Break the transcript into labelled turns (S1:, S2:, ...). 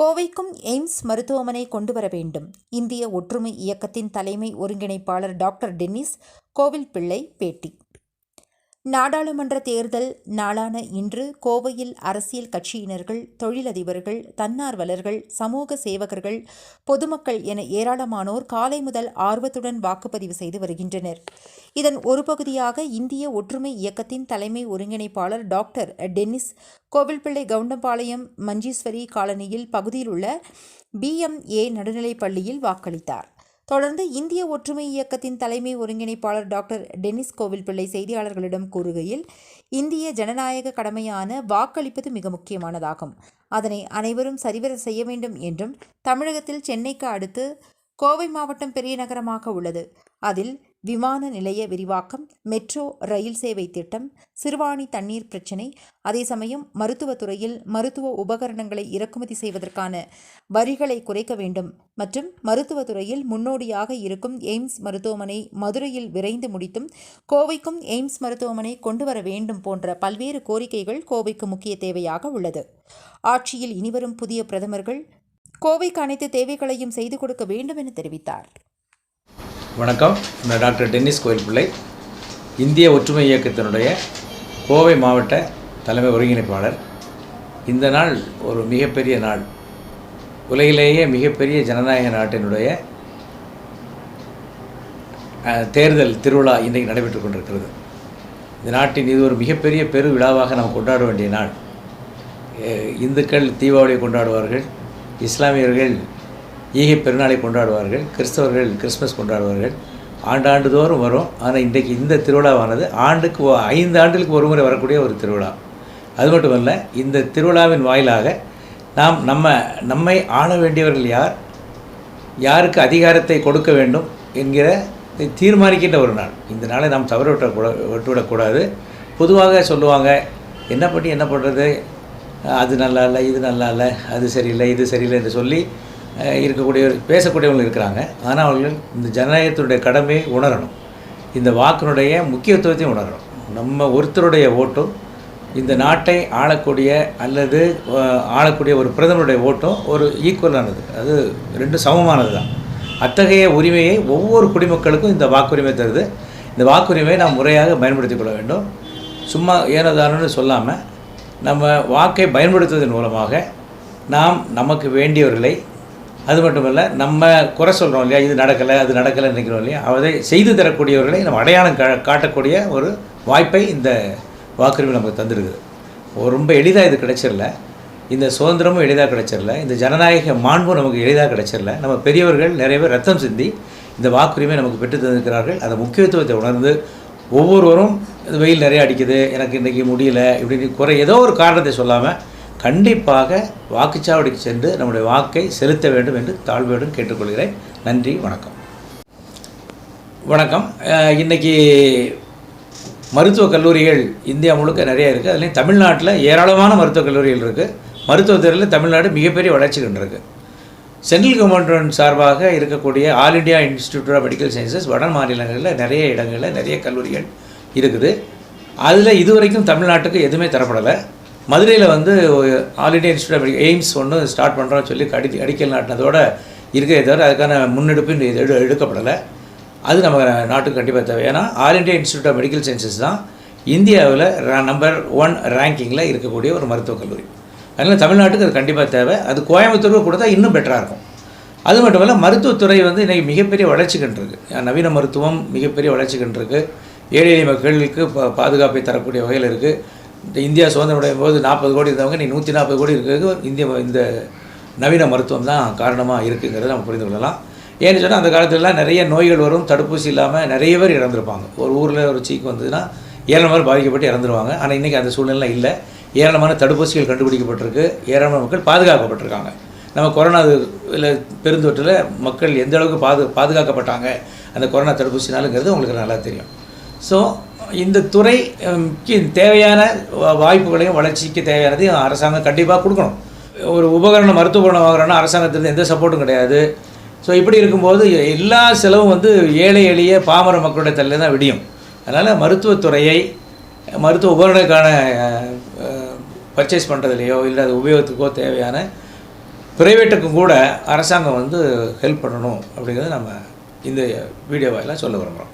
S1: கோவைக்கும் AIIMS மருத்துவமனை கொண்டு வர வேண்டும். இந்திய ஒற்றுமை இயக்கத்தின் தலைமை ஒருங்கிணைப்பாளர் டாக்டர் டென்னிஸ் கோவில்பிள்ளை பேட்டி. நாடாளுமன்ற தேர்தல் நாளான இன்று கோவையில் அரசியல் கட்சியினர்கள் தொழிலதிபர்கள் தன்னார்வலர்கள் சமூக சேவகர்கள் பொதுமக்கள் என ஏராளமானோர் காலை முதல் ஆர்வத்துடன் வாக்குப்பதிவு செய்து வருகின்றனர். இதன் ஒரு பகுதியாக இந்திய ஒற்றுமை இயக்கத்தின் தலைமை ஒருங்கிணைப்பாளர் டாக்டர் டென்னிஸ் கோவில்பிள்ளை கவுண்டம்பாளையம் மஞ்சீஸ்வரி காலனியில் பகுதியில் உள்ள பிஎம்ஏ நடுநிலைப் பள்ளியில் வாக்களித்தார். தொடர்ந்து இந்திய ஒற்றுமை இயக்கத்தின் தலைமை ஒருங்கிணைப்பாளர் டாக்டர் டென்னிஸ் கோவில்பிள்ளை செய்தியாளர்களிடம் கூறுகையில் இந்திய ஜனநாயக கடமையான வாக்களிப்பது மிக முக்கியமானதாகும். அதனை அனைவரும் சரிவர செய்ய வேண்டும் என்றும் தமிழகத்தில் சென்னைக்கு அடுத்து கோவை மாவட்டம் பெரிய நகரமாக உள்ளது. அதில் விமான நிலைய விரிவாக்கம் மெட்ரோ ரயில் சேவை திட்டம் சிறுவாணி தண்ணீர் பிரச்சினை அதே சமயம் மருத்துவத்துறையில் மருத்துவ உபகரணங்களை இறக்குமதி செய்வதற்கான வரிகளை குறைக்க வேண்டும். மற்றும் மருத்துவத்துறையில் முன்னோடியாக இருக்கும் எய்ம்ஸ் மருத்துவமனை மதுரையில் விரைந்து முடித்தும் கோவைக்கும் எய்ம்ஸ் மருத்துவமனை கொண்டு வர வேண்டும் போன்ற பல்வேறு கோரிக்கைகள் கோவைக்கு முக்கிய தேவையாக உள்ளது. ஆட்சியில் இனிவரும் புதிய பிரதமர்கள் கோவைக்கு அனைத்து தேவைகளையும் செய்து கொடுக்க வேண்டும் என தெரிவித்தார்.
S2: வணக்கம். நான் டாக்டர் டென்னிஸ் கோயில் பிள்ளை இந்திய ஒற்றுமை இயக்கத்தினுடைய கோவை மாவட்ட தலைமை ஒருங்கிணைப்பாளர். இந்த நாள் ஒரு மிகப்பெரிய நாள். உலகிலேயே மிகப்பெரிய ஜனநாயக நாட்டினுடைய தேர்தல் திருவிழா இன்றைக்கு நடைபெற்று கொண்டிருக்கிறது. இந்த நாட்டின் இது ஒரு மிகப்பெரிய பெரு விழாவாக நாம் கொண்டாட வேண்டிய நாள். இந்துக்கள் தீபாவளியை கொண்டாடுவார்கள் இஸ்லாமியர்கள் ஈகை பெருநாளை கொண்டாடுவார்கள் கிறிஸ்தவர்கள் கிறிஸ்மஸ் கொண்டாடுவார்கள். ஆண்டாண்டு தோறும் வரும். ஆனால் இன்றைக்கு இந்த திருவிழாவானது ஆண்டுக்கு ஐந்து ஆண்டுகளுக்கு ஒரு முறை வரக்கூடிய ஒரு திருவிழா. அது மட்டுமல்ல இந்த திருவிழாவின் வாயிலாக நாம் நம்ம நம்மை ஆள வேண்டியவர்கள் யார் யாருக்கு அதிகாரத்தை கொடுக்க வேண்டும் என்கிற தீர்மானிக்கின்ற ஒரு நாள். இந்த நாளை நாம் தவறு விட்டக்கூட விட்டுவிடக்கூடாது பொதுவாக சொல்லுவாங்க என்ன பண்ணி என்ன பண்ணுறது அது நல்லா இல்லை இது நல்லா இல்லை அது சரியில்லை இது சரியில்லை என்று சொல்லி இருக்கக்கூடிய பேசக்கூடியவங்க இருக்கிறாங்க. ஆனால் அவர்கள் இந்த ஜனநாயகத்தினுடைய கடமையை உணரணும். இந்த வாக்கினுடைய முக்கியத்துவத்தையும் உணரணும். நம்ம ஒருத்தருடைய ஓட்டும் இந்த நாட்டை ஆளக்கூடிய அல்லது ஆளக்கூடிய ஒரு பிரதமருடைய ஓட்டும் ஒரு ஈக்குவலானது. அது ரெண்டும் சமமானது தான். அத்தகைய உரிமையை ஒவ்வொரு குடிமக்களுக்கும் இந்த வாக்குரிமை தருது. இந்த வாக்குரிமையை நாம் முறையாக பயன்படுத்திக் கொள்ள வேண்டும். சும்மா ஏனோதானோன்னு சொல்லாமல் நம்ம வாக்கை பயன்படுத்துவதன் மூலமாக நாம் நமக்கு வேண்டியவர்களை அது மட்டுமல்ல நம்ம குறை சொல்கிறோம் இல்லையா இது நடக்கலை அது நடக்கலை நினைக்கிறோம் இல்லையா அதை செய்து தரக்கூடியவர்களை நம்ம அடையாளம் கா காட்டக்கூடிய ஒரு வாய்ப்பை இந்த வாக்குரிமை நமக்கு தந்துருக்குது. ரொம்ப எளிதாக இது கிடைச்சிடல இந்த சுதந்திரமும் எளிதாக கிடைச்சிடல இந்த ஜனநாயக மாண்பும் நமக்கு எளிதாக கிடைச்சிடல நம்ம பெரியவர்கள் நிறைய பேர் ரத்தம் சிந்தி இந்த வாக்குரிமை நமக்கு பெற்று தந்திருக்கிறார்கள். அந்த முக்கியத்துவத்தை உணர்ந்து ஒவ்வொருவரும் வெயில் நிறைய அடிக்குது எனக்கு இன்றைக்கி முடியல இப்படின்னு குறை ஏதோ ஒரு காரணத்தை சொல்லாமல் கண்டிப்பாக வாக்குச்சாவடிக்கு சென்று நம்முடைய வாக்கை செலுத்த வேண்டும் என்று தாழ்மையுடன் கேட்டுக்கொள்கிறேன். நன்றி வணக்கம். வணக்கம். இன்றைக்கி மருத்துவ மருத்துவக் கல்லூரிகள் இந்தியா முழுக்க நிறைய இருக்குது அதுலேயும் தமிழ்நாட்டில் ஏராளமான மருத்துவக் கல்லூரிகள் இருக்குது மருத்துவத்துறையில் தமிழ்நாடு மிகப்பெரிய வளர்ச்சி கண்டிருக்கு. சென்ட்ரல் கவர்மெண்ட் சார்பாக இருக்கக்கூடிய all India institute of medical sciences வட மாநிலங்களில் நிறைய இடங்களில் நிறைய கல்லூரிகள் இருக்குது. அதில் இதுவரைக்கும் தமிழ்நாட்டுக்கு எதுவுமே தரப்படலை. மதுரையில் வந்து all India institute of AIIMS ஒன்று ஸ்டார்ட் பண்ணுறோன்னு சொல்லி அடி அடிக்கல் நாட்டினதோட இருக்கே தவிர அதுக்கான முன்னெடுப்பு இன்னும் எடு எடுக்கப்படலை. அது நம்ம நாட்டுக்கு கண்டிப்பாக தேவை. ஏன்னா all India institute of medical sciences தான் இந்தியாவில் நம்பர் ஒன் ரேங்கிங்கில் இருக்கக்கூடிய ஒரு மருத்துவக் கல்லூரி. அதனால் தமிழ்நாட்டுக்கு அது கண்டிப்பாக தேவை. அது கோயம்புத்தூருக்கு கொடுத்தா இன்னும் பெட்டராக இருக்கும். அது மட்டும் இல்லை மருத்துவத்துறை வந்து இன்றைக்கி மிகப்பெரிய வளர்ச்சி கண்டிருக்கு. நவீன மருத்துவம் மிகப்பெரிய வளர்ச்சி கண்டிருக்கு. ஏழை மக்களுக்கு பாதுகாப்பை தரக்கூடிய வகையில் இருக்குது இந்த இந்தியா சுதந்திரம் போது நாற்பது கோடி இருந்தவங்க நீ நூற்றி நாற்பது கோடி இருக்கிறது. இந்திய இந்த நவீன மருத்துவம் தான் காரணமாக இருக்குங்கிறத நம்ம புரிந்து கொள்ளலாம். ஏன்னு சொன்னால் அந்த காலத்துலலாம் நிறைய நோய்கள் வரும் தடுப்பூசி இல்லாமல் நிறைய பேர் இறந்துருப்பாங்க. ஒரு ஊரில் ஒரு சீக்கு வந்ததுன்னா ஏராளமான பாதிக்கப்பட்டு இறந்துருவாங்க. ஆனால் இன்றைக்கி அந்த சூழ்நிலை இல்லை. ஏராளமான தடுப்பூசிகள் கண்டுபிடிக்கப்பட்டிருக்கு. ஏராளமான மக்கள் பாதுகாக்கப்பட்டிருக்காங்க. நம்ம கொரோனா இல்லை பெருந்தொற்றில் மக்கள் எந்த அளவுக்கு பாது பாதுகாக்கப்பட்டாங்க அந்த கொரோனா தடுப்பூசினாலுங்கிறது உங்களுக்கு நல்லா தெரியும். ஸோ இந்த துறை தேவையான வாய்ப்புகளையும் வளர்ச்சிக்கு தேவையானதையும் அரசாங்கம் கண்டிப்பாக கொடுக்கணும். ஒரு உபகரணம் மருத்துவ உபகரணம் வாங்குறோன்னா அரசாங்கத்திலிருந்து எந்த சப்போர்ட்டும் கிடையாது. ஸோ இப்படி இருக்கும்போது எல்லா செலவும் வந்து ஏழை எளிய பாமர மக்களுடைய தலையில் தான் விடியும். அதனால் மருத்துவத்துறையை மருத்துவ உபகரணக்கான பர்ச்சேஸ் பண்ணுறதுலையோ இல்லை அது உபயோகத்துக்கோ தேவையான ப்ரைவேட்டுக்கும் கூட அரசாங்கம் வந்து ஹெல்ப் பண்ணணும் அப்படிங்கிறத நம்ம இந்த வீடியோ வாயிலாக சொல்ல விரும்புகிறோம்